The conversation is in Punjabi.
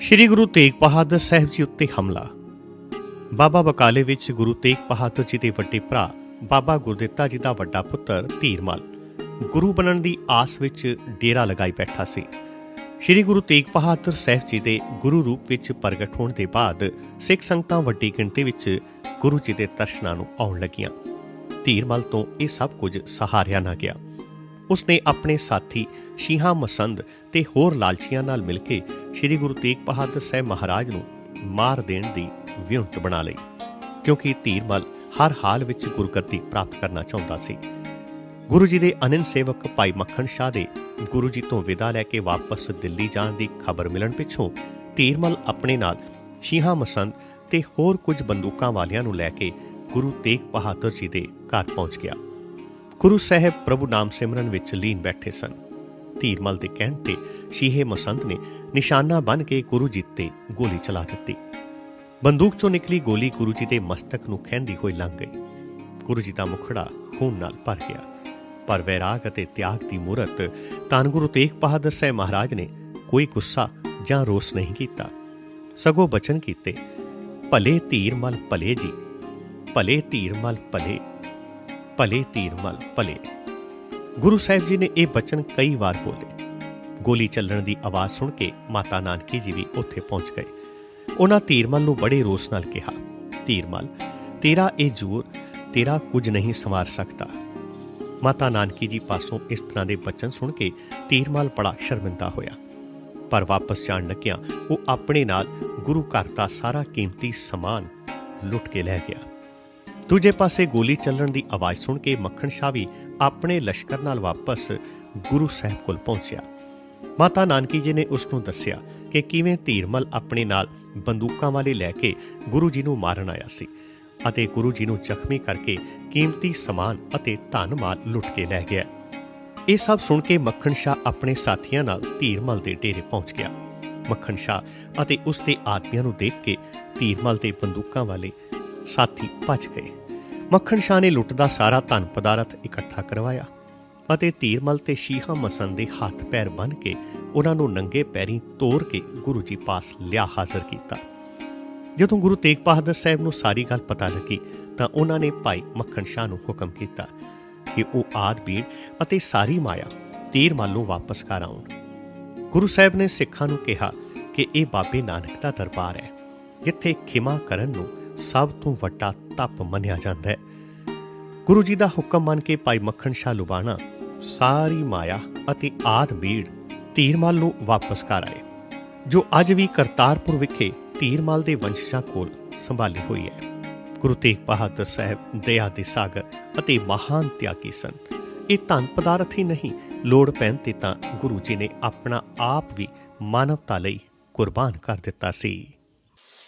ਸ੍ਰੀ ਗੁਰੂ ਤੇਗ ਬਹਾਦਰ ਸਾਹਿਬ ਜੀ ਉੱਤੇ ਹਮਲਾ। ਬਾਬਾ ਬਕਾਲੇ ਵਿੱਚ ਗੁਰੂ ਤੇਗ ਬਹਾਦਰ ਜੀ ਦੇ ਵੱਡੇ ਭਰਾ ਬਾਬਾ ਗੁਰਦਿੱਤਾ ਜੀ ਦਾ ਵੱਡਾ ਪੁੱਤਰ ਧੀਰਮਲ ਗੁਰੂ ਬਣਨ ਦੀ ਆਸ ਵਿੱਚ ਡੇਰਾ ਲਗਾਈ ਬੈਠਾ ਸੀ। ਸ੍ਰੀ ਗੁਰੂ ਤੇਗ ਬਹਾਦਰ ਸਾਹਿਬ ਜੀ ਦੇ ਗੁਰੂ ਰੂਪ ਵਿੱਚ ਪ੍ਰਗਟ ਹੋਣ ਦੇ ਬਾਅਦ ਸਿੱਖ ਸੰਗਤਾਂ ਵੱਡੀ ਗਿਣਤੀ ਵਿੱਚ ਗੁਰੂ ਜੀ ਦੇ ਦਰਸ਼ਨਾਂ ਨੂੰ ਆਉਣ ਲੱਗੀਆਂ। ਧੀਰਮਲ ਤੋਂ ਇਹ ਸਭ ਕੁਝ ਸਹਾਰਿਆ ਨਾ ਗਿਆ। ਉਸਨੇ ਆਪਣੇ ਸਾਥੀ ਸ਼ੀਹਾ ਮਸੰਦ ਤੇ ਹੋਰ ਲਾਲਚੀਆਂ ਨਾਲ ਮਿਲ ਕੇ ਸ੍ਰੀ ਗੁਰੂ ਤੇਗ ਬਹਾਦਰ ਸਾਹਿਬ ਮਹਾਰਾਜ ਨੂੰ ਮਾਰ ਦੇਣ ਦੀ ਵਿਉਂਤ ਬਣਾ ਲਈ, ਕਿਉਂਕਿ ਧੀਰਮਲ ਹਰ ਹਾਲ ਵਿੱਚ ਗੁਰਗੱਦੀ ਪ੍ਰਾਪਤ ਕਰਨਾ ਚਾਹੁੰਦਾ ਸੀ। ਗੁਰੂ ਜੀ ਦੇ ਅਨੰਨ ਸੇਵਕ ਭਾਈ ਮੱਖਣ ਸ਼ਾਹ ਦੇ ਗੁਰੂ ਜੀ ਤੋਂ ਵਿਦਾ ਲੈ ਕੇ ਵਾਪਸ ਦਿੱਲੀ ਜਾਣ ਦੀ ਖਬਰ ਮਿਲਣ ਪਿੱਛੋਂ ਧੀਰਮਲ ਆਪਣੇ ਨਾਲ ਸ਼ੀਹਾ ਮਸੰਦ ਤੇ ਹੋਰ ਕੁਝ ਬੰਦੂਕਾਂ ਵਾਲਿਆਂ ਨੂੰ ਲੈ ਕੇ ਗੁਰੂ ਤੇਗ ਬਹਾਦਰ ਜੀ ਦੇ ਘਰ ਪਹੁੰਚ ਗਿਆ। ਗੁਰੂ ਸਾਹਿਬ ਪ੍ਰਭੂ ਨਾਮ ਸਿਮਰਨ ਵਿੱਚ ਲੀਨ ਬੈਠੇ ਸਨ। ਧੀਰਮਲ ਦੇ ਕਹਿਣ ਤੇ ਸ਼ੀਹੇ ਮਸੰਦ ਨੇ ਨਿਸ਼ਾਨਾ ਬਨ ਕੇ ਗੁਰੂ ਜੀ ਤੇ ਗੋਲੀ ਚਲਾ ਦਿੱਤੀ। ਬੰਦੂਕ ਚੋਂ ਨਿਕਲੀ ਗੋਲੀ ਗੁਰੂ ਜੀ ਦੇ ਮਸਤਕ ਨੂੰ ਖਹਿੰਦੀ ਹੋਈ ਲੰਘ ਗਈ। ਗੁਰੂ ਜੀ ਦਾ ਮੁਖੜਾ ਖੂਨ ਨਾਲ ਭਰ ਗਿਆ। ਪਰ ਵੈਰਾਗ ਅਤੇ ਤਿਆਗ ਦੀ ਮੂਰਤ ਧੰਨ ਗੁਰੂ ਤੇਗ ਬਹਾਦਰ ਸਾਹਿਬ ਮਹਾਰਾਜ ਨੇ ਕੋਈ ਗੁੱਸਾ ਜਾਂ ਰੋਸ ਨਹੀਂ ਕੀਤਾ। ਸਗੋਂ ਬਚਨ ਕੀਤੇ, ਭਲੇ ਧੀਰਮਲ ਭਲੇ ਜੀ, ਭਲੇ ਧੀਰਮਲ ਭਲੇ ਭਲੇ ਧੀਰ ਮਲ ਭਲੇ। ਗੁਰੂ ਸਾਹਿਬ ਜੀ ਨੇ ਇਹ ਬਚਨ ਕਈ ਵਾਰ ਬੋਲੇ। ਗੋਲੀ ਚੱਲਣ ਦੀ ਆਵਾਜ਼ ਸੁਣ ਕੇ ਮਾਤਾ ਨਾਨਕੀ ਜੀ ਵੀ ਉੱਥੇ ਪਹੁੰਚ ਗਏ। ਉਹਨਾਂ ਧੀਰਮਲ ਨੂੰ ਬੜੇ ਰੋਸ ਨਾਲ ਕਿਹਾ ਧੀਰਮਲ ਤੇਰਾ ਇਹ ਜੂਰ ਤੇਰਾ ਕੁਝ ਨਹੀਂ ਸੰਵਾਰ ਸਕਦਾ। ਮਾਤਾ ਨਾਨਕੀ ਜੀ ਪਾਸੋਂ ਇਸ ਤਰ੍ਹਾਂ ਦੇ ਬਚਨ ਸੁਣ ਕੇ ਧੀਰਮਲ ਬੜਾ ਸ਼ਰਮਿੰਦਾ ਹੋਇਆ। ਪਰ ਵਾਪਸ ਜਾਣ ਲੱਗਿਆ ਉਹ ਆਪਣੇ ਨਾਲ ਗੁਰੂ ਘਰ ਦਾ ਸਾਰਾ ਕੀਮਤੀ ਸਮਾਨ ਲੁੱਟ ਕੇ ਲੈ ਗਿਆ। ਦੂਜੇ ਪਾਸੇ ਗੋਲੀ ਚੱਲਣ ਦੀ ਆਵਾਜ਼ ਸੁਣ ਕੇ ਮੱਖਣ ਸ਼ਾਹ ਵੀ ਆਪਣੇ ਲਸ਼ਕਰ ਨਾਲ ਵਾਪਸ ਗੁਰੂ ਸਾਹਿਬ ਕੋਲ ਪਹੁੰਚਿਆ। ਮਾਤਾ ਨਾਨਕੀ ਜੀ ਨੇ ਉਸ ਨੂੰ ਦੱਸਿਆ ਕਿ ਕਿਵੇਂ ਧੀਰਮਲ ਆਪਣੇ ਨਾਲ ਬੰਦੂਕਾਂ ਵਾਲੇ ਲੈ ਕੇ ਗੁਰੂ ਜੀ ਨੂੰ ਮਾਰਨ ਆਇਆ ਸੀ ਅਤੇ ਗੁਰੂ ਜੀ ਨੂੰ ਜ਼ਖਮੀ ਕਰਕੇ ਕੀਮਤੀ ਸਮਾਨ ਅਤੇ ਧਨ ਮਾਲ ਲੁੱਟ ਕੇ ਲੈ ਗਿਆ। ਇਹ ਸਭ ਸੁਣ ਕੇ ਮੱਖਣ ਸ਼ਾਹ ਆਪਣੇ ਸਾਥੀਆਂ ਨਾਲ ਧੀਰਮਲ ਦੇ ਡੇਰੇ ਪਹੁੰਚ ਗਿਆ। ਮੱਖਣ ਸ਼ਾਹ ਅਤੇ ਉਸ ਦੇ ਆਦਮੀਆਂ ਨੂੰ ਦੇਖ ਕੇ ਧੀਰਮਲ ਦੇ ਬੰਦੂਕਾਂ ਵਾਲੇ ਸਾਥੀ ਭੱਜ ਗਏ। ਮੱਖਣ ਸ਼ਾਹ ਨੇ ਲੁੱਟ ਦਾ ਸਾਰਾ ਧਨ ਪਦਾਰਥ ਇਕੱਠਾ ਕਰਵਾਇਆ ਅਤੇ ਧੀਰਮਲ ਤੇ ਸ਼ੀਹਾ ਮਸਨ ਦੇ ਹੱਥ ਪੈਰ ਬੰਨ ਕੇ ਉਹਨਾਂ ਨੂੰ ਨੰਗੇ ਪੈਰੀਂ ਤੋਰ ਕੇ ਗੁਰੂ ਜੀ ਪਾਸ ਲਿਆ ਹਾਜ਼ਰ ਕੀਤਾ। ਜਦੋਂ ਗੁਰੂ ਤੇਗ ਬਹਾਦਰ ਸਾਹਿਬ ਨੂੰ ਸਾਰੀ ਗੱਲ ਪਤਾ ਲੱਗੀ ਤਾਂ ਉਹਨਾਂ ਨੇ ਭਾਈ ਮੱਖਣ ਸ਼ਾਹ ਨੂੰ ਹੁਕਮ ਕੀਤਾ ਕਿ ਉਹ ਆਦ ਬੀੜ ਅਤੇ ਸਾਰੀ ਮਾਇਆ ਤੀਰਮਲ ਨੂੰ ਵਾਪਸ ਕਰ ਆਉਣ। ਗੁਰੂ ਸਾਹਿਬ ਨੇ ਸਿੱਖਾਂ ਨੂੰ ਕਿਹਾ ਕਿ ਇਹ ਬਾਬੇ ਨਾਨਕ ਦਾ ਦਰਬਾਰ ਹੈ, ਜਿੱਥੇ ਖਿਮਾ ਕਰਨ ਨੂੰ ਸਭ ਤੋਂ ਵੱਡਾ ਤਪ ਮੰਨਿਆ ਜਾਂਦਾ ਹੈ। ਗੁਰੂ ਜੀ ਦਾ ਹੁਕਮ ਮੰਨ ਕੇ ਭਾਈ ਮੱਖਣ ਸ਼ਾਹ ਲੁਬਾਣਾ, ਸਾਰੀ ਮਾਇਆ ਅਤੇ ਆਦ ਬੀੜ ਧੀਰਮਲ ਨੂੰ ਵਾਪਸ ਕਰ ਆਏ, ਜੋ ਅੱਜ ਵੀ ਕਰਤਾਰਪੁਰ ਵਿਖੇ ਧੀਰਮਲ ਦੇ ਵੰਸ਼ਜਾਂ ਕੋਲ ਸੰਭਾਲੀ ਹੋਈ ਹੈ। ਗੁਰੂ ਤੇਗ ਬਹਾਦਰ ਸਾਹਿਬ, ਦਇਆ ਦੇ ਸਾਗਰ ਅਤੇ ਮਹਾਨ ਤਿਆਗੀ ਸਨ। ਇਹ ਧਨ ਪਦਾਰਥ ਹੀ ਨਹੀਂ, ਲੋੜ ਪੈਣ ਤੇ ਤਾਂ ਗੁਰੂ ਜੀ ਨੇ ਆਪਣਾ ਆਪ ਵੀ ਮਾਨਵਤਾ ਲਈ ਕੁਰਬਾਨ ਕਰ ਦਿੱਤਾ ਸੀ।